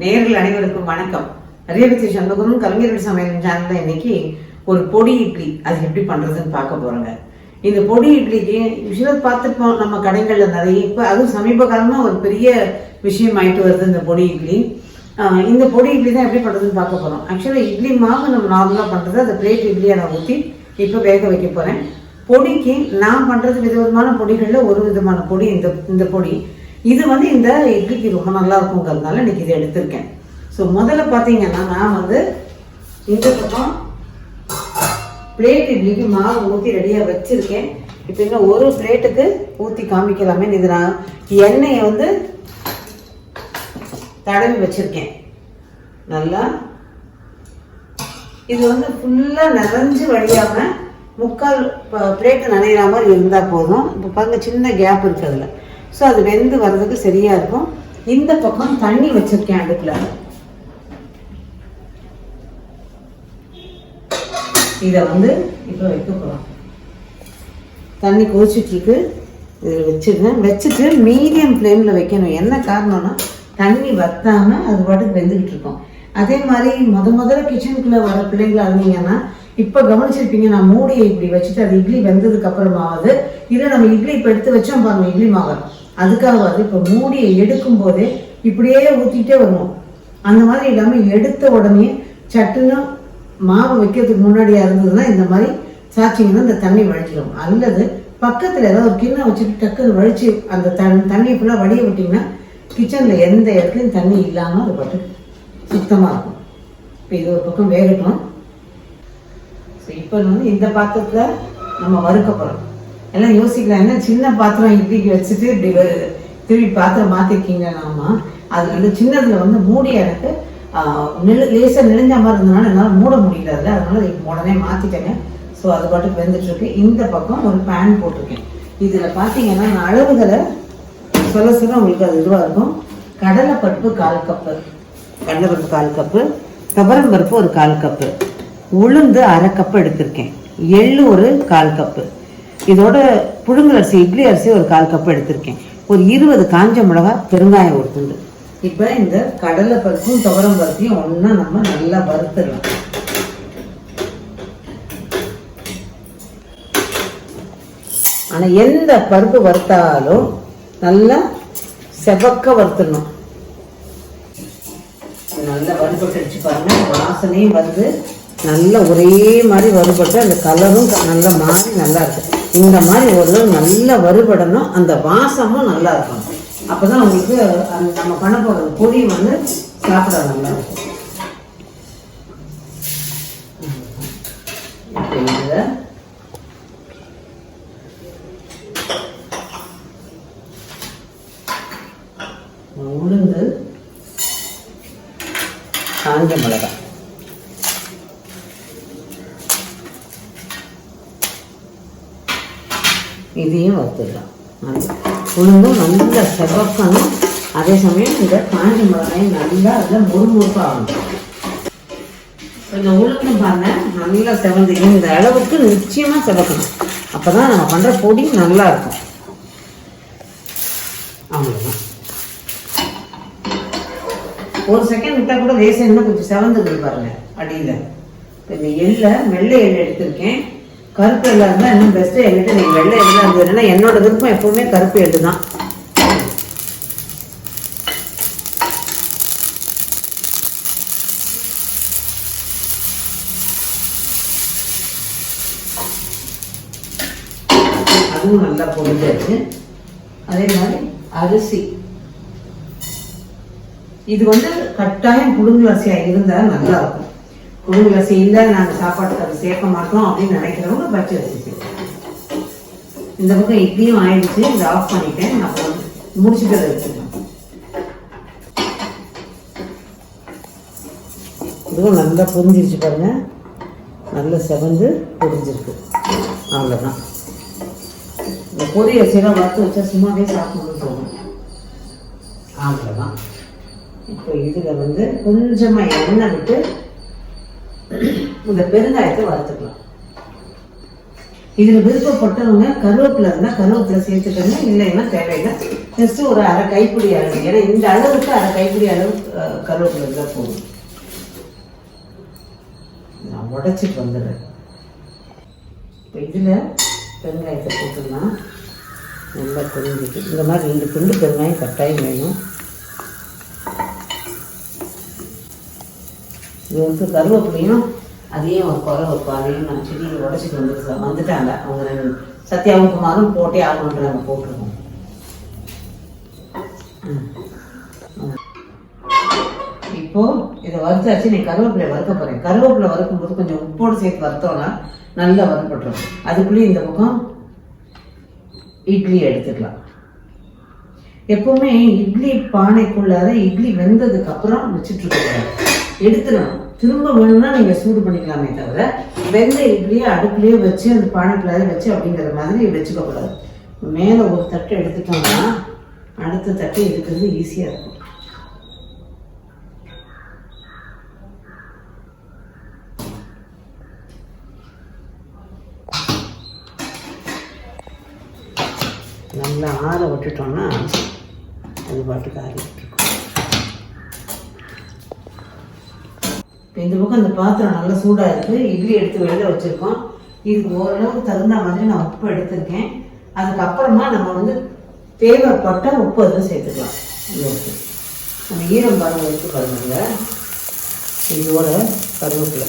நேரில் அனைவருக்கும் வணக்கம். அரியபத்தி சண்முகமும் கலைஞர்கள் சமையல் சேனல்ல இன்னைக்கு ஒரு பொடி இட்லி. அது எப்படி பண்றதுன்னு பார்க்க போறோங்க. இந்த பொடி இட்லிக்கு விஷயம் பார்த்துருப்போம் நம்ம கடைகள்ல நிறைய. இப்போ அதுவும் சமீப காலமா ஒரு பெரிய விஷயம் ஆயிட்டு வருது இந்த பொடி இட்லி. இந்த பொடி இட்லி தான் எப்படி பண்றதுன்னு பார்க்க போறோம். ஆக்சுவலாக இட்லி மாவு நம்ம நார்மலாக பண்றது அந்த பிளேட் இட்லியை நான் ஊற்றி இப்போ வேக வைக்க போறேன். பொடிக்கு நான் பண்றது விதவிதமான பொடிகளில் ஒரு விதமான பொடி இந்த இந்த பொடி. இது வந்து இந்த இட்லிக்கு ரொம்ப நல்லா இருக்குங்கிறதுனால இன்னைக்கு இதை எடுத்திருக்கேன். ஸோ முதல்ல பார்த்தீங்கன்னா நான் வந்து இந்த பக்கம் பிளேட் இட்லிக்கு மாவு ஊற்றி ரெடியாக வச்சுருக்கேன். இப்போ இன்னும் ஒரு பிளேட்டுக்கு ஊற்றி காமிக்கலாமே. இது நான் எண்ணெயை வந்து தடவி வச்சுருக்கேன். நல்லா. இது வந்து ஃபுல்லாக நிறைஞ்சு வழியாமல் முக்கால் பிளேட்டு நனையிற மாதிரி இருந்தால் போதும். இப்போ பாருங்க சின்ன கேப் இருக்குது அதில். ஸோ அது வெந்து வர்றதுக்கு சரியா இருக்கும். இந்த பக்கம் தண்ணி வச்சிருக்கேன் அடுப்பில். இதை வந்து இப்போ வைக்க போகிறோம் தண்ணி கொதிச்சுட்ருக்கு. இருக்கு இதில் வச்சிருக்கேன். வச்சுட்டு மீடியம் ஃப்ளேமில் வைக்கணும். என்ன காரணம்னா தண்ணி வத்தாமல் அது பாட்டுக்கு வெந்துக்கிட்டு இருக்கும். அதே மாதிரி முத முதல்ல கிச்சனுக்குள்ளே வர பிள்ளைங்களா இருந்தீங்கன்னா இப்போ கவனிச்சிருப்பீங்க நான் மூடியை இப்படி வச்சுட்டு அது இட்லி வெந்ததுக்கு அப்புறமாவது இல்லை நம்ம இட்லி இப்போ எடுத்து வச்சோம் பாருங்க இட்லி மாவை. அதுக்காகவாது இப்போ மூடியை எடுக்கும் போதே இப்படியே ஊற்றிட்டே வருவோம். அந்த மாதிரி இல்லாமல் எடுத்த உடனே சட்டுன்னு மாவு வைக்கிறதுக்கு முன்னாடியா இருந்ததுன்னா இந்த மாதிரி சாச்சிங்கன்னா இந்த தண்ணி வழிச்சிடும் அல்லது பக்கத்தில் ஏதாவது ஒரு கிண்ணம் வச்சுட்டு டக்குன்னு வழிச்சு அந்த தண் தண்ணியை ஃபுல்லாக வடிய விட்டிங்கன்னா கிச்சனில் எந்த இடத்துலையும் தண்ணி இல்லாமல் அது பட்டு சுத்தமாக இருக்கும். இப்போ இது ஒரு பக்கம் வேகட்டும். இப்போ வந்து இந்த பாத்திரத்தில் நம்ம வறுக்க போகிறோம் எல்லாம் யோசிக்கலாம் என்ன சின்ன பாத்திரம் இட்லிக்கு வச்சுட்டு இப்படி திருப்பி பாத்திரம் மாற்றிருக்கீங்க நாம? அது வந்து சின்னதில் வந்து மூடி எனக்கு நெல் லேசாக நெளிஞ்ச மாதிரி இருந்ததுனால என்னால் மூட முடியல அதில். அதனால இப்போ உடனே மாற்றிட்டேங்க ஸோ அது பாட்டுக்கு வெந்துட்டு இந்த பக்கம் ஒரு பேன் போட்டிருக்கேன். இதில் பார்த்தீங்கன்னா நான் அளவுகளை சொல்ல சொல்ல உங்களுக்கு அது இதுவாக இருக்கும். கடலைப்பருப்பு கால் கப்பு. கடலைப்பருப்பு கால் கப்பு. துவரம் பருப்பு ஒரு கால் கப்பு. உளுந்து அரை கப்பு எடுத்திருக்கேன். எள்ளு ஒரு கால் கப்பு இதோட புழுங்கலரிசி இட்லி அரிசி ஒரு கால் கப்பு எடுத்திருக்கேன். ஒரு இருபது காஞ்ச மிளகா பெருங்காயம் ஒரு துண்டு. இப்போ இந்த கடலை பருப்பும் துவரம் பருப்பையும் ஒன்றா நம்ம நல்லா வறுத்துடலாம். ஆனால் எந்த பருப்பு வறுத்தாலும் நல்லா செவக்க வறுத்துடணும். நல்லா வறுபட்டுடுச்சு பாருங்க. வாசனையும் வந்து நல்லா ஒரே மாதிரி வறுபட்டு அந்த கலரும் நல்லா மாறி நல்லா இருக்கு. இந்த மாதிரி ஒரு நல்லா வறுபடணும் அந்த வாசமும் நல்லா இருக்கும் அப்பதான் உங்களுக்கு நம்ம பண்ண போகிற பொடி வந்து சாப்பிட நல்லா இருக்கும். உளுந்து காஞ்ச மிளகாய். இதையும் வறுத்துக்கலாம் உளுந்தும் நல்லா செவக்கணும் அதே சமயம் இந்த காஞ்சி மிளகாயும் நல்லா அதில் முறுமுறுப்பாக ஆகணும். இந்த உளுந்து பாருங்க நல்லா செவந்து இந்த அளவுக்கு நிச்சயமாக செவக்கணும். அப்போ தான் நம்ம பண்ணுற பொடி நல்லா இருக்கும். அவ்வளோதான் ஒரு செகண்ட் விட்டால் கூட லேசா இன்னும் கொஞ்சம் செவந்துக்கு பாருங்க அடியில். இந்த எள்ளை வெள்ளை எள்ளு எடுத்திருக்கேன். கருப்பு எள்ளா இருந்தால் இன்னும் பெஸ்ட்டு எள்ளிட்டு நீங்கள் வெள்ளை எள்ளா இருந்ததுன்னா என்னோட விருப்பம் எப்பவுமே கருப்பு எள்ளு தான். அதுவும் நல்லா பொரிஞ்சாச்சு. அதே மாதிரி அரிசி. இது வந்து கட்டாயம் புழுங்கல் அரிசியாக இருந்தால் நல்லா இருக்கும் வசதி இல்லை நாங்கள் சாப்பாட்டுக்கு அது சேர்க்க மாட்டோம் அப்படின்னு நினைக்கிறவங்க பச்சை அரிசி இந்த பக்கம் இட்லியும் ஆயிடுச்சு இதை ஆஃப் பண்ணிட்டேன். அப்புறம் முடிச்சுட்டு அதை வச்சுக்கலாம் இதுவும் நல்லா புரிஞ்சிருச்சு பாருங்க. நல்லா செவந்து புரிஞ்சிருக்கு. அவ்வளோதான் இந்த பொரி அரிசியெல்லாம் வறுத்து வச்சா சும்மாவே சாப்பிடணும்னு தோணும். அவ்வளோதான் இப்போ இதில் வந்து கொஞ்சமாக எண்ணெய் விட்டு இந்த பெருங்காயத்தை வறுத்துக்கலாம். இதில் விருப்பப்பட்டவங்க கருவேப்பிலை இருந்தால் கருவேப்பிலை சேர்த்துக்கணும் இல்லைன்னா தேவையில்லை. ஜஸ்ட் ஒரு அரை கைப்பிடி அளவு. ஏன்னா இந்த அளவுக்கு அரை கைப்பிடி அளவு கருவேப்பிலை இருந்தால் போகும் நான் உடைச்சிட்டு வந்துடுறேன். இப்போ இதில் பெருங்காயத்தை போட்டுடலாம் நல்லா தெரிஞ்சுட்டு இந்த மாதிரி ரெண்டு துண்டு பெருங்காயம் கட்டாயம் வேணும். இது வந்து கருவேப்பிலையும் அதையும் ஒரு குறை வைப்போம் அதையும் நான் செடியை உடச்சிட்டு வந்து வந்துட்டாங்க. அவங்க ரெண்டு சத்யாவும் குமாரும் போட்டே ஆகணுன்றாங்க போட்டிருக்கோம். ம். இப்போ இதை வறுத்தாச்சு நீ கருவேப்பிலை வறுக்க போறேன் கருவேப்பிலை வறுக்கும்போது கொஞ்சம் உப்போடு சேர்த்து வறுத்தோம்னா நல்லா வறுப்பட்டுரும் அதுக்குள்ளேயும் இந்த பக்கம் இட்லி எடுத்துக்கலாம். எப்பவுமே இட்லி பானைக்குள்ளார இட்லி வெந்ததுக்கு அப்புறம் வச்சுட்டு இருக்கக்கூடாது. எடுத்துடணும் திரும்ப வேணும்னா நீங்க சூடு பண்ணிக்கலாமே தவிர வெந்த இட்லியை அடுப்புலயே வச்சு அந்த பானைக்குள்ளார வச்சு அப்படிங்கிற மாதிரி வச்சுக்க கூடாது. மேல ஒரு தட்டு எடுத்துட்டோம்னா அடுத்த தட்டு எடுக்கிறது ஈஸியா இருக்கும். நல்லா ஆற விட்டுட்டோம்னா அது பாட்டுக்கு ஆறிட்டு இப்போ இந்த பக்கம் அந்த பாத்திரம் நல்லா சூடாக இருக்குது இட்லி எடுத்து வெளியில் வச்சுருக்கோம். இதுக்கு ஓரளவுக்கு தகுந்த மாதிரி நான் உப்பு எடுத்திருக்கேன். அதுக்கப்புறமா நம்ம வந்து தேவைப்பட்ட உப்பு அதில் சேர்த்துக்கலாம். உப்பு நம்ம ஈரம் பாருங்க எடுத்து பாருங்க. இதோட கருவேப்பிலை.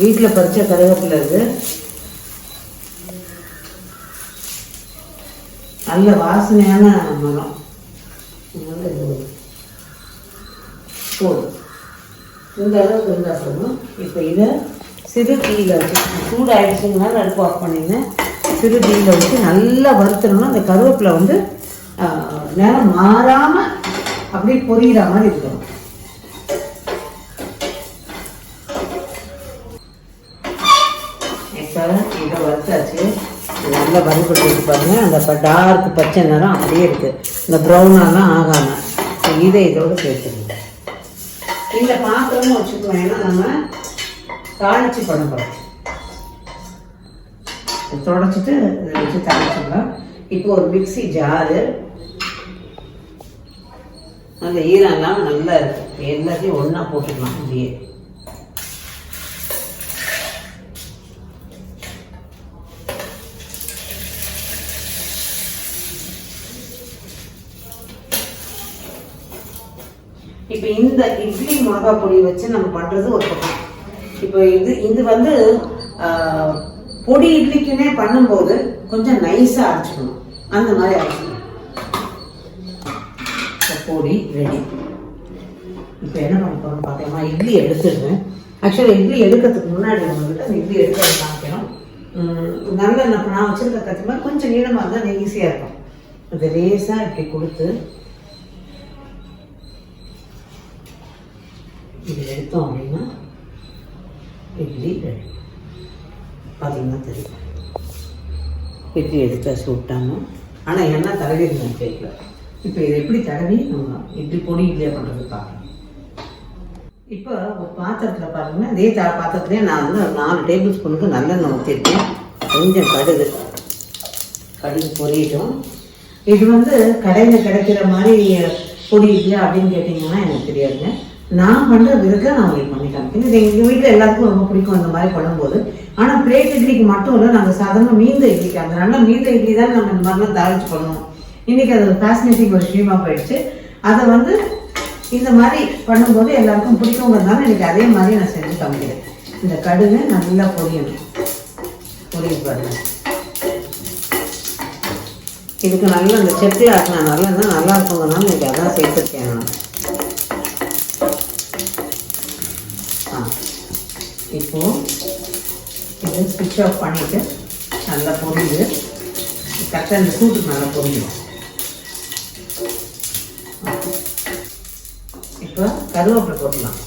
வீட்டில் பறிச்ச கருவேப்பிலை இது. நல்ல வாசனையான மரம். போதும். இந்த அளவுக்கு இருந்தால் போதும் இப்போ இதை சிறு தீயில் வச்சு சூடு ஆயிடுச்சுங்கனால அடுப்பு ஆஃப் பண்ணிங்கன்னா சிறு தீயில் வச்சு நல்லா வறுத்தணும்னா அந்த கருவேப்பிலை வந்து நேரம் மாறாமல் அப்படியே பொரியிற மாதிரி இருக்கணும். இப்போ இதை வறுத்தாச்சு. நல்லா வறுபட்டு பாருங்க. அந்த டார்க் பச்சை நிறம் அப்படியே இருக்குது இந்த ப்ரௌனாலாம் ஆகாமல் இதை இதோடு சேர்த்துக்கிட்டேன் இந்த பாத்திரமும் வச்சுக்குவோம். ஏன்னா நம்ம தாளிச்சு பண்ண போகிறோம் தொடச்சிட்டு வச்சு தாளிச்சிடலாம். இப்போ ஒரு மிக்ஸி ஜாரு. அந்த ஈரம் இல்லாமல் நல்லா இருக்கும் எல்லாத்தையும் ஒன்றா போட்டுக்கலாம். அப்படியே. இப்போ இந்த இட்லி மிளகா பொடி வச்சு நம்ம பண்ணுறது ஒரு பக்கம். இப்போ இது இது வந்து ஆஹ், பொடி இட்லிக்குன்னே பண்ணும்போது கொஞ்சம் நைஸாக அரைச்சிக்கணும். அந்த மாதிரி அரைச்சிக்கணும். பொடி ரெடி இப்போ என்ன பண்ண போகிறோம் பார்த்தீங்கன்னா இட்லி எடுத்துருவேன் ஆக்சுவலாக இட்லி எடுக்கிறதுக்கு முன்னாடி வந்துட்டு அந்த இட்லி எடுக்கிறது காமிக்கணும். உம், நல்ல நான் நான் வச்சுருக்க கற்றுமா கொஞ்சம் நீளமாக இருந்தால் ஈஸியாக இருக்கும். அது லேசாக இப்படி கொடுத்து இது எடுத்தோம் அப்படின்னா இட்லி ரெடி பார்த்தீங்கன்னா தெரியும். இட்லி எடுத்தாச்சு விட்டாங்க ஆனால் என்ன தடவி நான் கேட்கல. இப்போ இதை எப்படி தடவி நம்ம இட்லி பொடி இட்லியாக பண்ணுறது பார்க்கலாம் இப்போ ஒரு பாத்திரத்தில் பாருங்கன்னா இதே தா பாத்திரத்துலேயே நான் வந்து ஒரு நாலு டேபிள் ஸ்பூனுக்கு நல்லெண்ணெய் ஊற்றிருக்கேன் கொஞ்சம் கடுகு. கடுகு பொரியட்டும். இது வந்து கடையில் கிடைக்கிற மாதிரி பொடி இட்லி அப்படின்னு கேட்டிங்கன்னா எனக்கு தெரியாதுங்க. நான் பண்ணுற விருக்க நான் உங்களுக்கு பண்ணி காமிக்கிறேன். இது எங்கள் வீட்டில் எல்லாத்துக்கும் ரொம்ப பிடிக்கும் அந்த மாதிரி பண்ணும்போது. ஆனால் பிளேட் இட்லிக்கு மட்டும் இல்லை நாங்கள் சாதாரண மீந்த இட்லிக்கு அந்த நல்ல மீந்த இட்லி தான் நம்ம இந்த மாதிரிலாம் தாளிச்சு பண்ணுவோம். இன்றைக்கி அது ஒரு ஃபேசினேட்டிங் ஒரு விஷயமா போயிடுச்சு. அதை வந்து இந்த மாதிரி பண்ணும்போது எல்லாருக்கும் பிடிக்குங்கிறதுனால எனக்கு அதே மாதிரி நான் செஞ்சு காமிக்கிறேன். இந்த கடுகு நல்லா பொரியணும் பொரிய பாருங்கள் இதுக்கு நல்லா இந்த செட்டில் ஆட்டினா நல்லா இருந்தால் நல்லா இருக்குங்கிறதுனால எனக்கு அதான் சேர்த்துருக்கேன் நான். இப்போ இது ஸ்விட்ச் ஆஃப் பண்ணிவிட்டு நல்லா பொரியுது. கரெக்டாக இந்த கூட்டு நல்லா பொரியும். இப்போ கருவேப்பிலை போடலாம்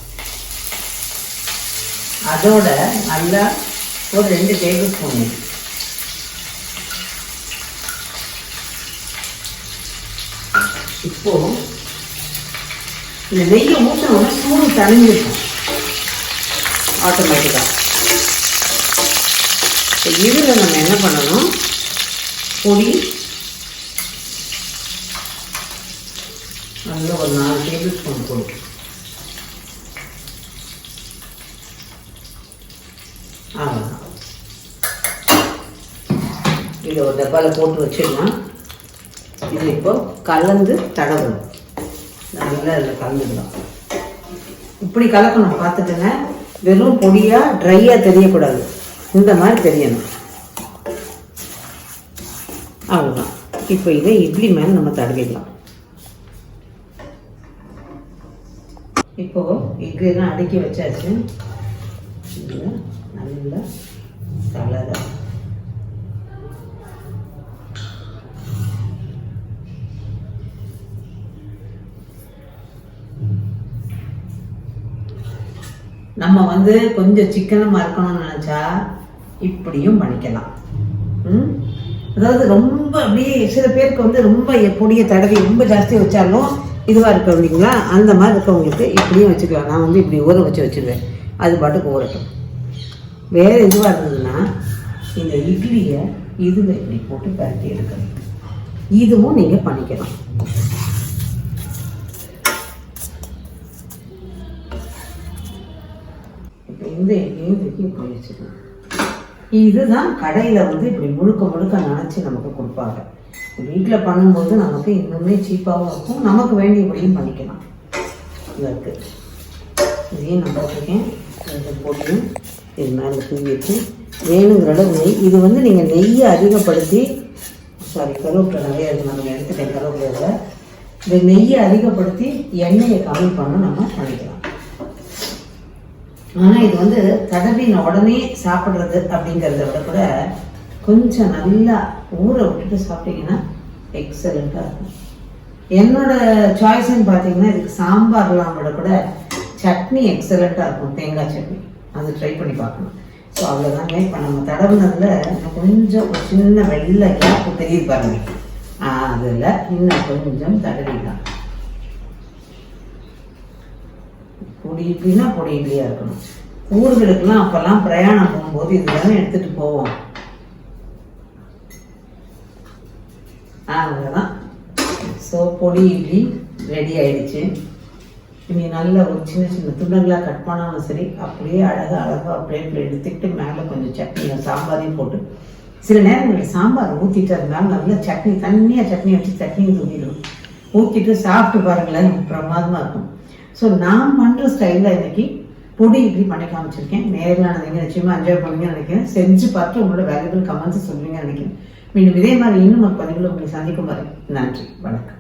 அதோட நல்லா ஒரு ரெண்டு டேபிள் ஸ்பூன் இப்போ இந்த நெய்யை ஊற்றினோட சூடு தனிஞ்சிருக்கும் ஆட்டோமேட்டிக்காக இப்போ இதில் நம்ம என்ன பண்ணணும்? பொடி. நல்ல ஒரு நாலு டேபிள் ஸ்பூன் போட்டு. அவ்வளோதான் இதை ஒரு டப்பாவில் போட்டு வச்சிடலாம். இது இப்போ கலந்து தடவணும். நல்லா இதில் கலந்துடலாம் இப்படி கலக்கணும் பார்த்துட்டுங்க வெறும் பொடியாக ட்ரையாக தெரியக்கூடாது. இந்த மாதிரி தெரியணும். அவ்வளோதான் இப்போ இதை இட்லி மேலே நம்ம தடவிடலாம். இப்போ இட்லிலாம் அடுக்கி வச்சாச்சு. நல்லா தளர நம்ம வந்து கொஞ்சம் சிக்கனமாக இருக்கணும்னு நினச்சா இப்படியும் பண்ணிக்கலாம். ம்? அதாவது ரொம்ப அப்படியே சில பேருக்கு வந்து ரொம்ப எப்படிய தடவி ரொம்ப ஜாஸ்தியாக வச்சாலும் இதுவாக இருக்கும் இல்லைங்களா? அந்த மாதிரி இருக்கவங்களுக்கு இப்படியும் வச்சுக்கலாம். நான் வந்து இப்படி ஊற வச்சு வச்சுருவேன். அது பாட்டுக்கு ஊறட்டும். வேறு இதுவாக இருந்ததுன்னா இந்த இட்லியை இதில் இப்படி போட்டு பரட்டி எடுக்கணும். இதுவும் நீங்கள் பண்ணிக்கலாம். இப்போ எங்கேயும் தூக்கி போயிடுச்சுக்கலாம் இதுதான் கடையில் வந்து இப்படி முழுக்க முழுக்க நினச்சி நமக்கு கொடுப்பாங்க. வீட்டில் பண்ணும்போது நமக்கு இன்னுமே சீப்பாகவும் இருக்கும். நமக்கு வேண்டியபடியும் பண்ணிக்கலாம். இதற்கு இதையும் நான் போட்டிருக்கேன். இதை போட்டு இது மேலே தூவிட்டு வேணுங்கிற அளவு நெய். இது வந்து நீங்கள் நெய்யை அதிகப்படுத்தி சாரி கருவேப்பிலை நிறைய இருக்குது நம்ம எடுத்துட்டேன் கருவேப்பிலை இந்த நெய்யை அதிகப்படுத்தி எண்ணெயை கம்மி பண்ண நம்ம பண்ணிக்கலாம். ஆனால் இது வந்து தடவின உடனே சாப்பிட்றது அப்படிங்கிறத விட கூட கொஞ்சம் நல்லா ஊற விட்டுட்டு சாப்பிட்டீங்கன்னா எக்ஸலண்ட்டாக இருக்கும். என்னோட சாய்ஸ்ன்னு பார்த்தீங்கன்னா இதுக்கு சாம்பார்லாம் விட கூட சட்னி எக்ஸலண்ட்டாக இருக்கும். தேங்காய் சட்னி. அது ட்ரை பண்ணி பார்க்கணும். ஸோ அவ்வளோதாங்க இப்போ நம்ம தடவுனதில் கொஞ்சம் ஒரு சின்ன வெள்ளை கேப்பு தெரியுது பாருங்க. அதில் இன்னும் கொஞ்சம் தடவிடலாம். பொடி பொடி இப்படியா இருக்கணும். ஊர்களுக்கெல்லாம் அப்போல்லாம் பிரயாணம் போகும்போது இதுதானே எடுத்துகிட்டு போவோம். அவ்வளோதான் ஸோ பொடி இட்லி ரெடி ஆயிடுச்சு. இனி நல்ல ஒரு சின்ன சின்ன துண்டங்களாக கட் பண்ணாலும் சரி அப்படியே அழகாக அழகாக பிளேட்டில் எடுத்துக்கிட்டு மேலே கொஞ்சம் சட்னி சாம்பாரையும் போட்டு. சில நேரங்களில் சாம்பார் ஊற்றிட்டு அது மேலே நல்ல சட்னி தண்ணியாக சட்னி வச்சு சட்னியும் தூக்கிடணும் ஊற்றிட்டு சாப்பிட்டு பாருங்களேன் பிரமாதமாக இருக்கும். ஸோ நான் பண்ணுற ஸ்டைலில் இன்னைக்கு பொடி இட்லி பண்ணி காமிச்சிருக்கேன். நேரில் நீங்கள் நிச்சயமாக என்ஜாய் பண்ணுவீங்கன்னு நினைக்கிறேன். செஞ்சு பார்த்து உங்களோட வேல்யூபிள் கமெண்ட்ஸ் சொல்லுவீங்கன்னு நினைக்கிறேன். மீண்டும் இதே மாதிரி இன்னும் ஒரு பதிவில் உங்களை சந்திக்கும் வரை நன்றி வணக்கம்.